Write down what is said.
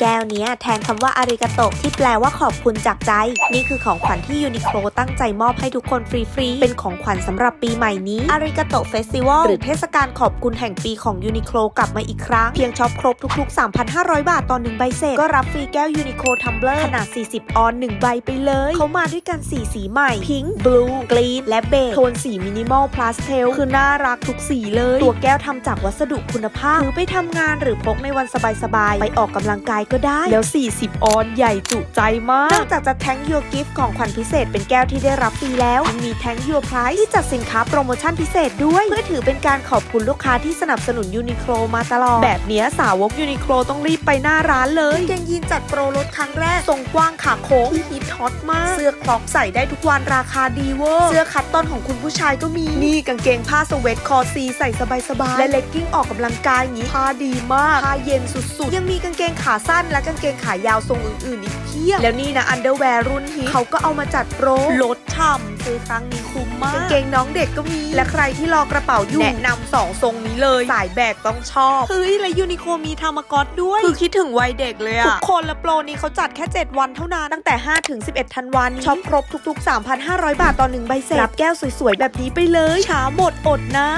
แก้วนี้แทนคำว่าอาริกาโตะที่แปลว่าขอบคุณจากใจ นี่คือของขวัญที่ยูนิโคลตั้งใจมอบให้ทุกคนฟรีๆ เป็นของขวัญสำหรับปีใหม่นี้อาริกาโตะเฟสติวัลหรือเทศกาลขอบคุณแห่งปีของยูนิโคลกลับมาอีกครั้ง เพียงช็อปครบทุก ๆ 3,500 บาทต่อหนึ่งใบเสร็จก็รับฟรีแก้วยูนิโคลทัมเบลอร์ขนาด 40 ออน 1 ใบไปเลย เขามาด้วยกัน 4 สีใหม่ พิงค์บลูกรีนและเบจโทนสีมินิมอลพลาสเทลคือน่ารักทุกสีเลย ตัวแก้วทำจากวัสดุคุณภาพหรือไปทำงานหรือพกในวันสบายๆไปออกกำลังกายก็ได้ แล้ว 40 ออนใหญ่จุใจมาก นอกจากจะแทง Your Gift ของขวัญพิเศษเป็นแก้วที่ได้รับฟรีแล้วยังมีแทง Your Price ที่จัดสินค้าโปรโมชั่นพิเศษด้วย เพื่อถือเป็นการขอบคุณลูกค้าที่สนับสนุนยูนิโคลมาตลอด แบบเนี้ยสาวกยูนิโคลต้องรีบไปหน้าร้านเลยกางเกงยีนจัดโปรลดครั้งแรกทรงกว้างขาโค้งที่ฮิตฮอตมาก เสื้อคลอกใส่ได้ทุกวันราคาดีเวอร์ เสื้อคัตตอนของคุณผู้ชายก็มี นี่กางเกงผ้าสเวตคอซีใส่สบายๆ และเลกกิ้งออกกำลังกายอย่างนี้ผ้าดีมาก ผ้าเย็นสุดๆ ยังมีกางเกงขาสั้นและกางเกงขายาวทรงอื่นๆอีกเพียบ แล้วนี่นะอันเดอร์แวร์รุ่นฮิตเขาก็เอามาจัดโปรลดฉ่ำซื้อครั้งนี้คุ้มมากกางเกงน้องเด็กก็มี และใครที่รอกระเป๋าอยู่แนะนำสองทรงนี้เลย สายแบกต้องชอบ เฮ้ย และยูนิโคมีทามากอตด้วย คือคิดถึงวัยเด็กเลยอะทุกคนและโปรนี้เขาจัดแค่ 7 วันเท่านั้นตั้งแต่ 5 ถึง 11 ธันวาคมช็อปครบทุก ๆ 3,500 บาทต่อหนึ่งใบเสร็จรับแก้วสวยๆ แบบนี้ไปเลยช้าหมดอดนะ